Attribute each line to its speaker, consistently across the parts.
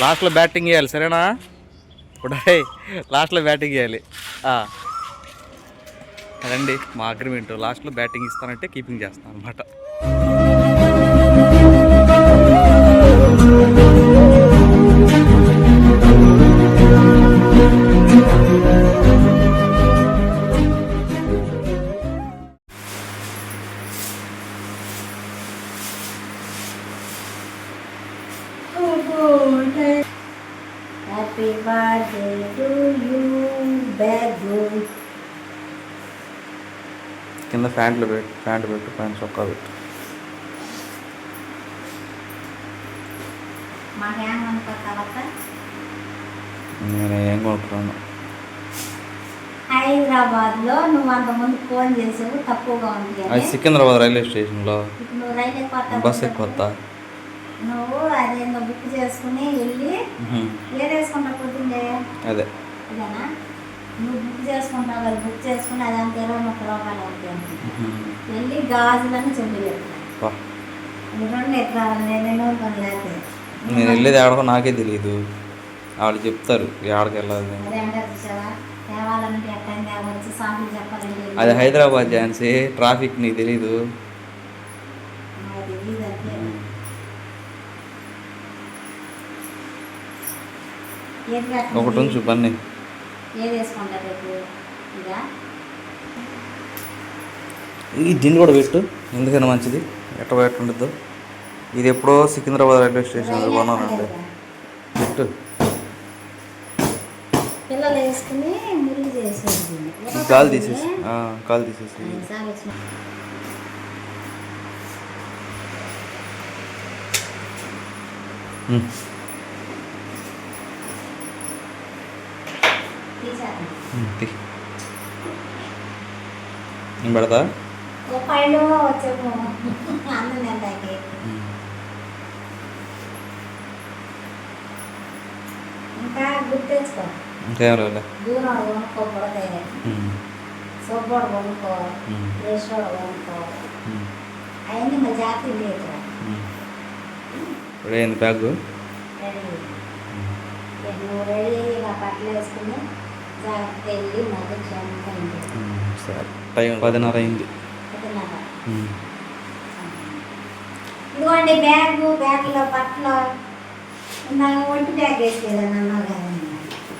Speaker 1: లాస్ట్లో బ్యాటింగ్ చేయాలి సరేనా? ఇప్పుడు లాస్ట్లో బ్యాటింగ్ చేయాలి. రండి మా అగ్రిమెంట్. లాస్ట్లో బ్యాటింగ్ ఇస్తానంటే కీపింగ్ చేస్తాను అనమాట
Speaker 2: బ్యాగ్
Speaker 1: కింద ప్యాంట్లు పెట్టు ప్యాంట్ పెట్టు ప్యాంట్ చొక్కా పెట్టు. నేను ఏం కొనుక్కున్నాను.
Speaker 2: హైదరాబాద్లో నువ్వు అంతకుముందు ఫోన్ చేసావు తక్కువగా ఉంది
Speaker 1: అది సికింద్రాబాద్ రైల్వే స్టేషన్లో.
Speaker 2: నువ్వు రైలు ఎక్కువ
Speaker 1: బస్ ఎక్కువ
Speaker 2: నువ్వు అదేందో బుక్ చేసుకుని వెళ్ళి ఏది వేసుకుంటా పొద్దున్నే
Speaker 1: అదే.
Speaker 2: ఇదేనా నువ్వు బుక్ చేసుకుంటావు కదా బుక్ చేసుకుని అదంతా ఇరవై ముప్పై రూపాయలు అవుతుంది వెళ్ళి గాజులని. రెండు ఎట్లా నేను
Speaker 1: వెళ్ళేది ఆడకో నాకే తెలియదు వాళ్ళు చెప్తారు ఆడకి వెళ్ళాలి
Speaker 2: అదే
Speaker 1: అది హైదరాబాద్ ఝాన్సీ ట్రాఫిక్ నీకు తెలీదు.
Speaker 2: అంతే?
Speaker 1: ఒకటి ఉంచు పని
Speaker 2: ఏది వేసుకుంటారు రేపు? ఇదా?
Speaker 1: ఈ దీన్ని కూడా పెట్టు ఎందుకైనా మంచిది. ఎట్ట పెట్టుండద్దు ఇది ఎప్పుడో సికింద్రాబాద్ రైల్వే స్టేషన్ కొన్నానండి పెట్టు.
Speaker 2: పిల్లలు వేసుకుని మురుగు చేసేది
Speaker 1: కాలు తీసేసి కాలు తీసేసి.
Speaker 2: ఈసారి
Speaker 1: నేను పెడతా.
Speaker 2: ఇంకా గుర్తు తెచ్చుకో.
Speaker 1: ఇంకేం రాలే
Speaker 2: దూరం కొనుక్కోకూడదు కొనుక్కో కూడా కొనుక్కో అవన్నీ మా జాతర లేదు
Speaker 1: బ్యాగ్?
Speaker 2: రెడీ ఇక నువ్వు రెడీ ఇక బట్టలు వేసుకుని
Speaker 1: సరే టైం పదిన్నర అయింది.
Speaker 2: పొద్దున్నర.
Speaker 1: ఉమ్.
Speaker 2: ఇదిగోండి బ్యాగు బ్యాగ్లో బట్టలు. ఇందాక ఒంటి బ్యాగ్ వేసుకెళ్ళాను అన్నావు కదండి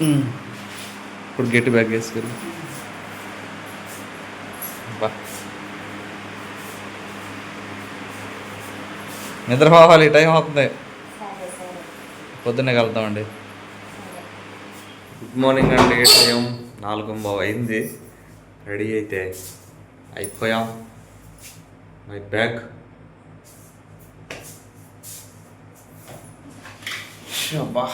Speaker 1: ఉమ్. ఇప్పుడు గట్టి బ్యాగ్ వేసుకెళ్ళి బా. నిద్రపోవాలి టైం అవుతుంది. పొద్దున్నే కలుద్దామండి. గుడ్ మార్నింగ్ అండి టైం నాలుగు అయింది. రెడీ అయితే అయిపోయాం. మై బ్యాగ్ అబ్బా.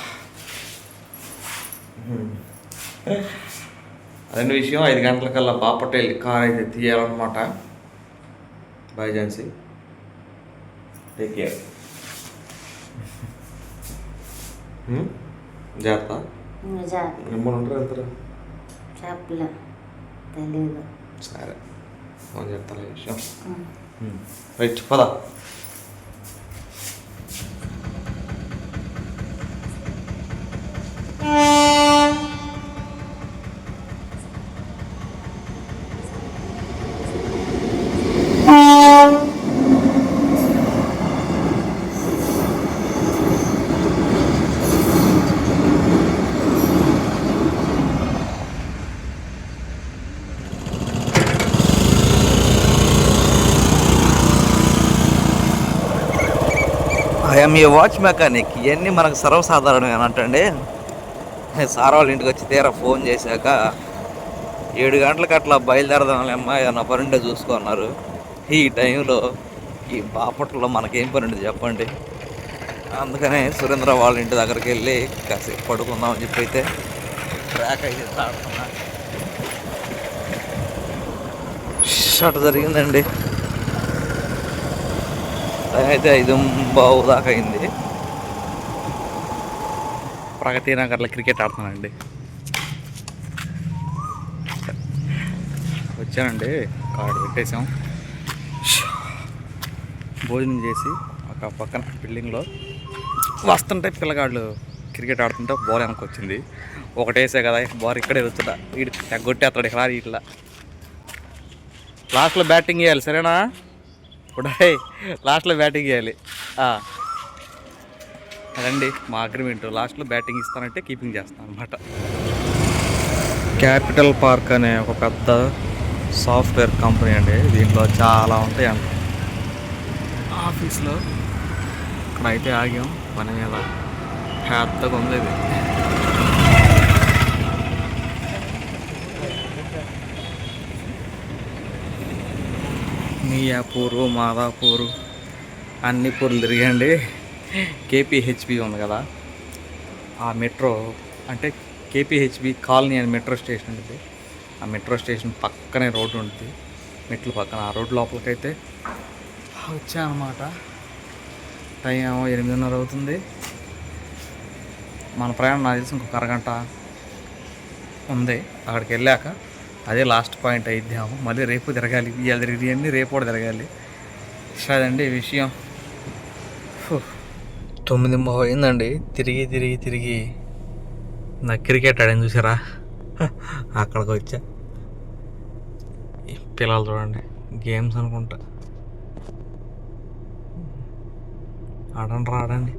Speaker 1: అదే విషయం ఐదు గంటలకల్లా బాపటేల్ కార్ అయితే తీయాలన్నమాట. బై ఝాన్సీ టేక్ కేర్ జాగ్రత్త. ఉంటారు
Speaker 2: చెప్పలే. తెలీదు.
Speaker 1: సరే. ఫోన్ విషయం. రైట్ పద. ఐఎమ్ ఏ వాచ్ మెకానిక్ ఇవన్నీ మనకు సర్వసాధారణం ఏనంటండి సార్ వాళ్ళ ఇంటికి వచ్చి తీరా ఫోన్ చేశాక ఏడు గంటలకు అట్లా బయలుదేరదాంలేమ్మా ఏమన్నా పని చూసుకున్నారు ఈ టైంలో ఈ బాపట్లలో మనకేం పని చెప్పండి. అందుకనే సురేంద్ర వాళ్ళ ఇంటి దగ్గరికి వెళ్ళి కాసేపు పడుకుందామని చెప్పి అయితే ట్రాక్ అయితే తాడుతున్నా. షట్ జరిగిందండి. టైం అయితే ఐదు బావు దాకా అయింది ప్రగతి నగర్లో క్రికెట్ ఆడుతున్నానండి. వచ్చానండి కార్డు పెట్టేసాం భోజనం చేసి ఒక పక్కన బిల్డింగ్లో వస్తుంటే పిల్లగాళ్ళు క్రికెట్ ఆడుతుంటే బాల్ వెనక్కి వచ్చింది. ఒకటేసే కదా బాల్ ఇక్కడే వచ్చుట వీడు తెగొట్టేస్తాడు ఇక్కడ ఇట్లా. లాస్ట్లో బ్యాటింగ్ చేయాలి సరేనా? ఉడాయ్ లాస్ట్లో బ్యాటింగ్ చేయాలి. రండి మా అగ్రిమెంట్. లాస్ట్లో బ్యాటింగ్ ఇస్తానంటే కీపింగ్ చేస్తాను అనమాట క్యాపిటల్ పార్క్ అనే ఒక పెద్ద సాఫ్ట్వేర్ కంపెనీ అండి. దీంట్లో చాలా ఉంటాయి అంట. ఆఫీస్లో ఇక్కడ అయితే ఆగాం. పని మీద పెద్దగా ఉంది ఇది మియాపూరు మాదాపూరు అన్ని పూర్లు తిరిగండి. కేపీహెచ్పి ఉంది కదా. ఆ మెట్రో అంటే కేపీహెచ్బి కాలనీ అని మెట్రో స్టేషన్ ఉంటుంది ఆ మెట్రో స్టేషన్ పక్కనే రోడ్డు ఉంటుంది. మెట్లు పక్కన. ఆ రోడ్డు లోపలికైతే వచ్చానమాట. టైం ఏమో ఎనిమిదిన్నర అవుతుంది. మన ప్రయాణం నాకు తెలిసి ఇంకొక అరగంట ఉంది. అక్కడికి వెళ్ళాక అదే లాస్ట్ పాయింట్ అయిద్దాము మళ్ళీ రేపు తిరగాలి. ఇవాళ తిరిగి రేపు కూడా తిరగాలి. సరేండి విషయం. తొమ్మిది అయిందండి తిరిగి తిరిగి తిరిగి. నా క్రికెట్ ఆడని చూసారా? అక్కడికి వచ్చా. ఈ పిల్లలు చూడండి గేమ్స్ అనుకుంటా. ఆడండి రాడండి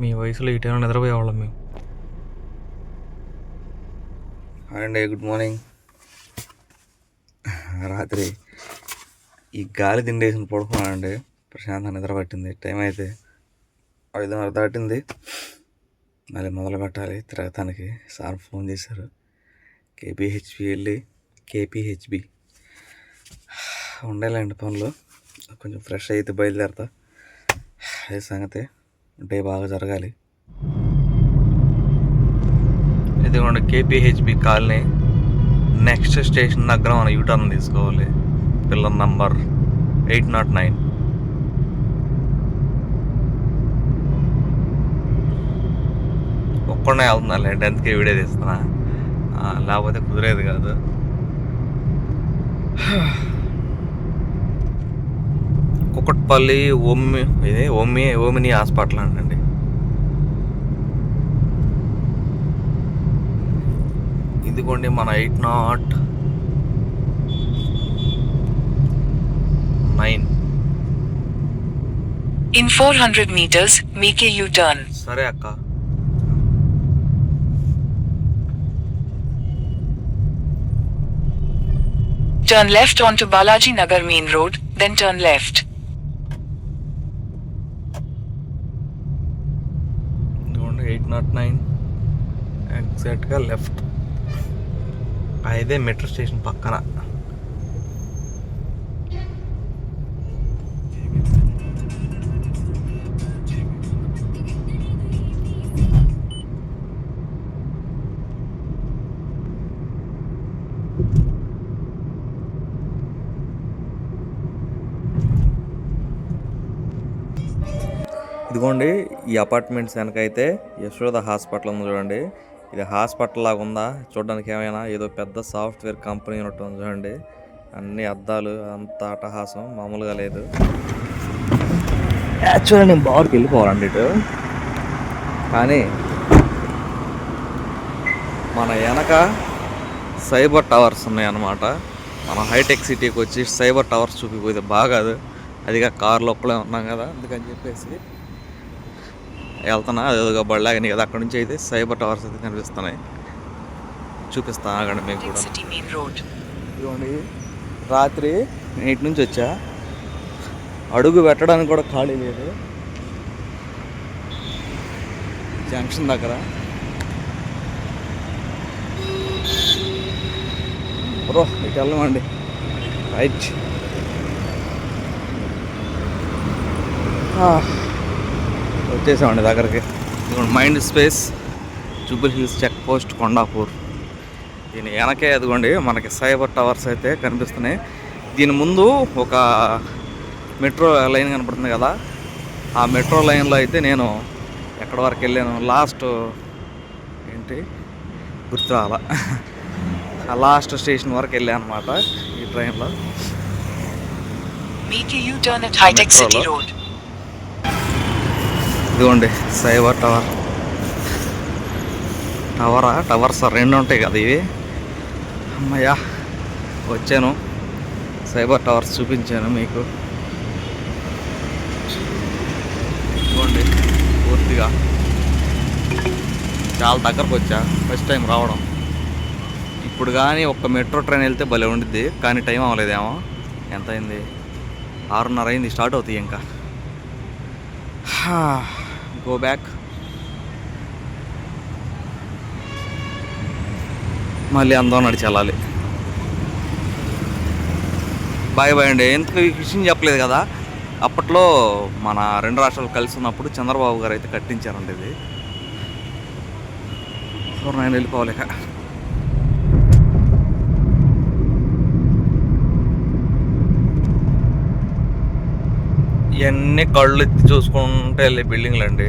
Speaker 1: మీ వయసులో ఇటైనా నిద్రపోయేవాళ్ళం మేము. అండి గుడ్ మార్నింగ్. రాత్రి ఈ గాలి తిండేసిన పడుకున్నానండి ప్రశాంతంగా నిద్ర పట్టింది. టైం అయితే ఐదున్నర దాటింది. మళ్ళీ మొదలు పెట్టాలి. తిరగటానికి సార్ ఫోన్ చేశారు. కేపీహెచ్బి వెళ్ళి కేపీహెచ్బి ఉండాలండి పనులు. కొంచెం ఫ్రెష్ అయితే బయలుదేరతా. అదే సంగతి. డే బాగా జరగాలి. ఇదిగోండి కేపీహెచ్బి కాలనీ. నెక్స్ట్ స్టేషన్ దగ్గర మనం యూటర్న్ తీసుకోవాలి. Pillar number eight not nine ఒక్కడే వెళ్తున్నా టెన్త్కి వీడియో తీస్తున్నా. లేకపోతే కుదిరేది కాదు. కుక్కట్పల్లి ఓమ్మి ఇది ఓమ్మి ఓమిని హాస్పిటల్ అండి ఇదిగోండి మన eight not nine
Speaker 3: In 400 meters, make a U-turn.
Speaker 1: సరే అక్క
Speaker 3: Turn left onto Balaji Nagar Main Road, then turn left.
Speaker 1: ఇదిగోండి ఎయిట్ నాట్ నైన్ ఎగ్జాక్ట్గా లెఫ్ట్ అదే మెట్రో స్టేషన్ పక్కన. ఇదిగోండి ఈ అపార్ట్మెంట్స్ వెనకైతే యశోద హాస్పిటల్ ఉంది చూడండి. ఇది హాస్పిటల్ లాగా ఉందా? చూడడానికి ఏమైనా? ఏదో పెద్ద సాఫ్ట్వేర్ కంపెనీ ఉన్నట్టు చూడండి. అన్ని అద్దాలు అంత అటహాసం మామూలుగా లేదు. యాక్చువల్గా నేను బార్కి వెళ్ళిపోవాలండి ఇటు. కానీ మన వెనక సైబర్ టవర్స్ ఉన్నాయి అన్నమాట మన హైటెక్ సిటీకి వచ్చి సైబర్ టవర్స్ చూపిపోతే బాగాదు. అదిగా కార్ లోపలే ఉన్నాం కదా అందుకని చెప్పేసి వెళ్తున్నా అదేదో బళ్ళాగని కదా అక్కడ నుంచి అయితే సైబర్ టవర్స్ అయితే కనిపిస్తున్నాయి. చూపిస్తా ఆగండి మీకు కూడా. ఇదిగోండి రాత్రి ఇటు నుంచి వచ్చా. అడుగు పెట్టడానికి కూడా ఖాళీ లేదు. జంక్షన్ దగ్గర. బ్రో ఇటు వెళ్ళమండి. రైట్. వచ్చేసామండి దగ్గరికి. Mind Space Jubilee Hills check post Kondapur. దీని వెనకే అదిగోండి మనకి సైబర్ టవర్స్ అయితే కనిపిస్తున్నాయి. దీని ముందు ఒక మెట్రో లైన్ కనపడుతుంది కదా. ఆ మెట్రో లైన్లో అయితే నేను ఎక్కడి వరకు వెళ్ళాను లాస్ట్ ఏంటి? గుర్తు రాలా ఆ లాస్ట్ స్టేషన్ వరకు వెళ్ళాను అనమాట ఈ ట్రైన్లో. ఇదిగోండి సైబర్ టవర్. టవరా? టవర్స్ రెండు ఉంటాయి కదా ఇవి. అమ్మయ్యా వచ్చాను. సైబర్ టవర్స్ చూపించాను మీకు. ఇదిగోండి పూర్తిగా. చాలా దగ్గరకు వచ్చా ఫస్ట్ టైం రావడం. ఇప్పుడు కానీ ఒక్క మెట్రో ట్రైన్ వెళ్తే భలే ఉండిద్ది కానీ టైం అవ్వలేదేమో. ఎంత అయింది ఆరున్నర అయింది స్టార్ట్ అవుతాయి ఇంకా. Go బ్యాక్ మళ్ళీ అందరం నడిచి వెళ్ళాలి. బాయ్ బాయ్ అండి. ఎందుకు ఈ విషయం చెప్పలేదు కదా. అప్పట్లో మన రెండు రాష్ట్రాలు కలిసి ఉన్నప్పుడు చంద్రబాబు గారు అయితే కట్టించారండి ఇది. సో నేను వెళ్ళిపోవాలి. ఇవన్నీ కళ్ళు ఎత్తి చూసుకుంటే వెళ్ళే బిల్డింగ్లు అండి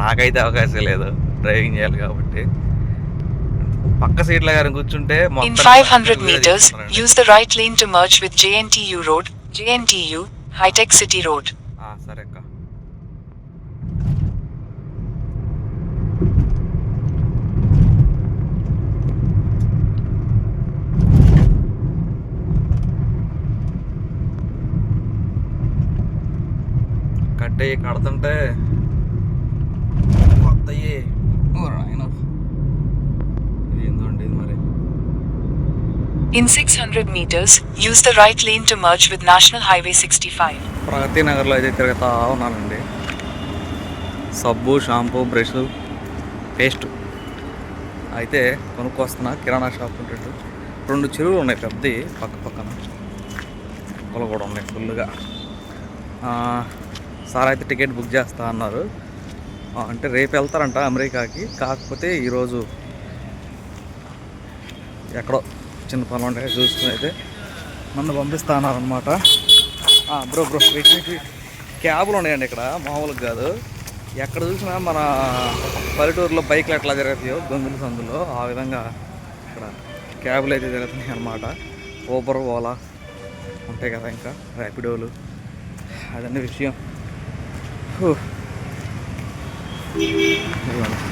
Speaker 1: నాకైతే అవకాశం లేదు డ్రైవింగ్ చేయాలి కాబట్టి పక్క సీట్ల గారిని కూర్చుంటే మొత్తం
Speaker 3: 500
Speaker 1: వీడియో
Speaker 3: meters,
Speaker 1: తీసుకుంటారండి.
Speaker 3: use the right lane to merge with JNTU Road, JNTU, High Tech City Road.
Speaker 1: ఆ, సరే అక్క కట్టేయి కడుతుంటే కొత్తయి ఆయన ఏందండి మరి?
Speaker 3: In 600 meters, use the right lane to merge with National Highway 65.
Speaker 1: ప్రగతి నగర్లో అయితే తిరుగుతా ఉన్నానండి. సబ్బు షాంపూ బ్రష్ పేస్ట్. అయితే కొనుక్కొస్తున్నా కిరాణా షాప్ ఉంటట్టు రెండు చెరువులు ఉన్నాయి పెద్దవి పక్క పక్కన. మొక్కలు కూడా ఉన్నాయి ఫుల్గా సార్ అయితే టికెట్ బుక్ చేస్తా అన్నారు. అంటే రేపు వెళ్తారంట అమెరికాకి. కాకపోతే ఈరోజు ఎక్కడో చిన్న పనులు ఉంటాయి చూసుకుని అయితే నన్ను పంపిస్తా అన్నారనమాట బ్రో బ్రో వెయిట్ క్యాబ్లు ఉన్నాయండి ఇక్కడ. మామూలుగా కాదు. ఎక్కడ చూసినా మన పల్లెటూరులో బైక్లు ఎట్లా జరుగుతాయో గొంగుల సందులో ఆ విధంగా ఇక్కడ క్యాబ్లు అయితే జరుగుతున్నాయి అనమాట ఊబర్ ఓలా ఉంటాయి కదా ఇంకా ర్యాపిడోలు అదన్నీ విషయం.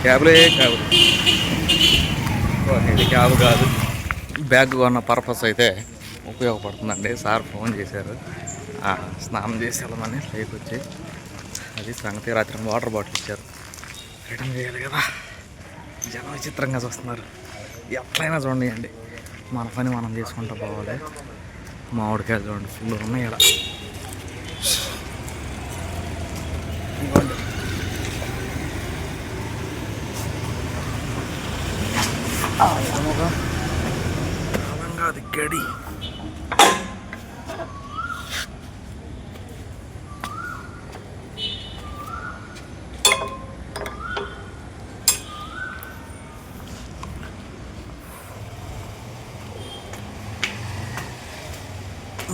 Speaker 1: క్యాబ్లే క్యాబ్ ఓ, ఇది క్యాబ్ కాదు. బ్యాగ్ కొన్న పర్పస్ అయితే ఉపయోగపడుతుందండి. సార్ ఫోన్ చేశారు. స్నానం చేసి వెళ్ళమని లేకి వచ్చి అది సంగతి రాత్రి వాటర్ బాటిల్ ఇచ్చారు. రిటర్న్ చేయాలి కదా. జనం విచిత్రంగా చూస్తున్నారు. ఎట్లయినా చూడండి మన పని మనం చేసుకుంటూ పోవాలి. మామిడికాయలు చూడండి ఫుల్ ఉన్నాయి ఇక్కడ ఆ, ఏమోగా. కాలంగా అది గడి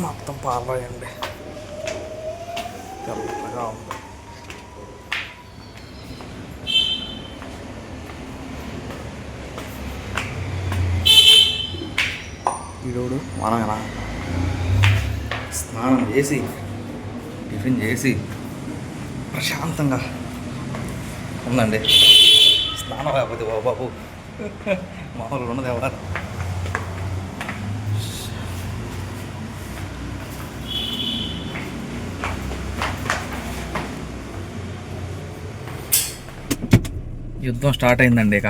Speaker 1: మొత్తం పాలరాయండి తెల్లగా ఉంది ఈరోడు మనమేనా స్నానం చేసి టిఫిన్ చేసి ప్రశాంతంగా ఉందండి. స్నానం లేకపోతే బాబు బాబు. మామూలుగా ఉన్నది ఎవరు? యుద్ధం స్టార్ట్ అయిందండి ఇక.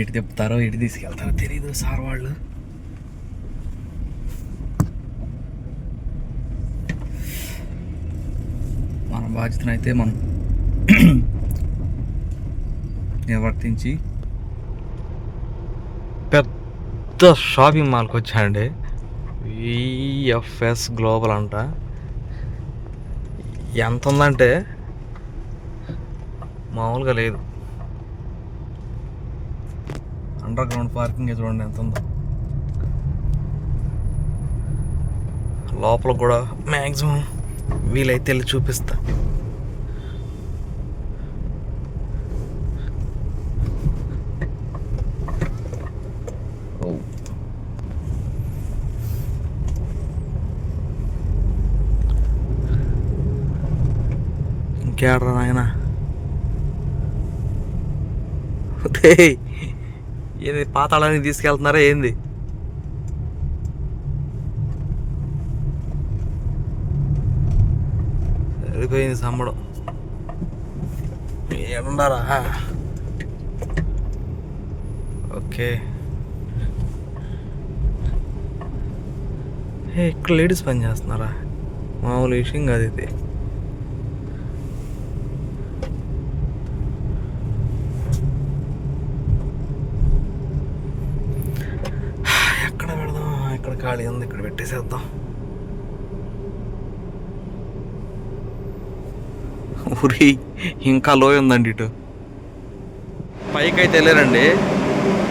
Speaker 1: ఎటు తిప్పుతారో ఎటు తీసుకెళ్తారో తెలియదు సార్ వాళ్ళు. మన బాధ్యతనైతే మనం నిర్వర్తించి పెద్ద షాపింగ్ మాల్కి వచ్చానండి. విఎఫ్ఎస్ గ్లోబల్ అంట. ఎంత ఉందంటే మామూలుగా లేదు. అండర్ గ్రౌండ్ పార్కింగ్ చూడండి ఎంత ఉందో. లోపల కూడా మ్యాక్సిమం వీలైతే వెళ్ళి చూపిస్తా. ఇంకేడ్రా నాయనా? రేయ్, ఏది పాతాళానికి తీసుకెళ్తున్నారా ఏంది? సరిపోయింది సంబడం. ఏడున్నారా ఓకే. ఏ ఇక్కడ లేడీస్ పని చేస్తున్నారా? మామూలు విషయం కాదు ఇది ఎక్కడ పెడదాం ఇక్కడ ఖాళీ ఉంది ఇక్కడ పెట్టేసేద్దాం. ఊరి ఇంకా లోయ ఉందండి ఇటు. పైకి అయితే వెళ్ళారండి.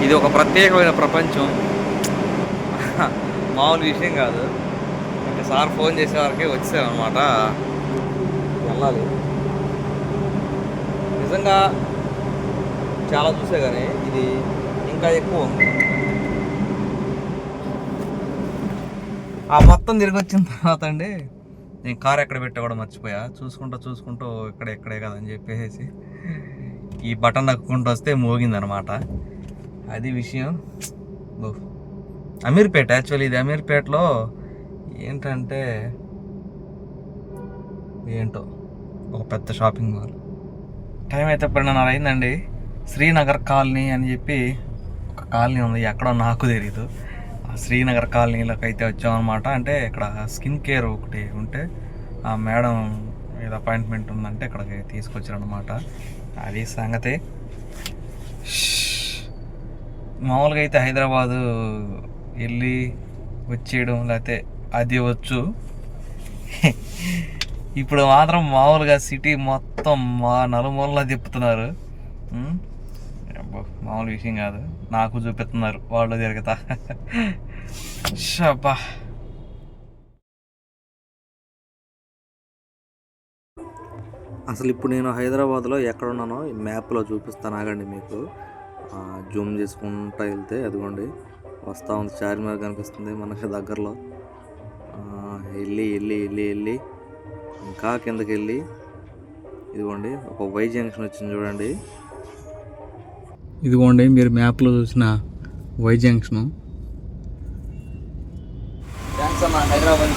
Speaker 1: ఇది ఒక ప్రత్యేకమైన ప్రపంచం. మామూలు విషయం కాదు. ఇంకా సార్ ఫోన్ చేసే వరకే వచ్చామన్నమాట. వెళ్ళాలి. నిజంగా చాలా చూసే కానీ ఇది ఇంకా ఎక్కువ ఉంది. ఆ మొత్తం తిరిగి వచ్చిన తర్వాత అండి నేను కార్ ఎక్కడ పెట్టా కూడా మర్చిపోయా. చూసుకుంటూ చూసుకుంటూ ఇక్కడ ఎక్కడే కదా అని చెప్పేసి ఈ బటన్ నక్కుంటూ వస్తే మోగిందనమాట. అది విషయం. అమీర్పేట యాక్చువల్లీ ఇది అమీర్పేటలో ఏంటంటే ఏంటో ఒక పెద్ద షాపింగ్ మాల్. టైం అయితే పన్నెండున్నర అయిందండి. శ్రీనగర్ కాలనీ అని చెప్పి ఒక కాలనీ ఉంది. ఎక్కడో నాకు తెలియదు శ్రీనగర్ కాలనీలోకి అయితే వచ్చామన్నమాట. అంటే ఇక్కడ స్కిన్ కేర్ ఒకటి ఉంటే ఆ మేడం ఏదో అపాయింట్మెంట్ ఉందంటే ఇక్కడికి తీసుకొచ్చారనమాట అది సంగతి. మామూలుగా అయితే హైదరాబాదు వెళ్ళి వచ్చేయడం లేకపోతే అది వచ్చు. ఇప్పుడు మాత్రం మామూలుగా సిటీ మొత్తం మా నలుమూలలా తిప్పుతున్నారు. మామూలు విషయం కాదు. నాకు చూపిస్తున్నారు వాళ్ళు తిరుగుతా. షబ్బా అసలు ఇప్పుడు నేను హైదరాబాద్లో ఎక్కడ ఉన్నానో ఈ మ్యాప్లో చూపిస్తాను ఆగండి మీకు. ఆ, జూమ్ చేసుకుంటా వెళ్తే అదిగోండి వస్తూ ఉంది చార్మినార్ కనిపిస్తుంది మనకి దగ్గరలో. వెళ్ళి వెళ్ళి వెళ్ళి వెళ్ళి ఇంకా కిందకి వెళ్ళి ఇదిగోండి ఒక వై జంక్షన్ వచ్చింది చూడండి. ఇదిగోండి మీరు మ్యాప్లో చూసిన వై జంక్షన్. థ్యాంక్స్ అన్న హైదరాబాద్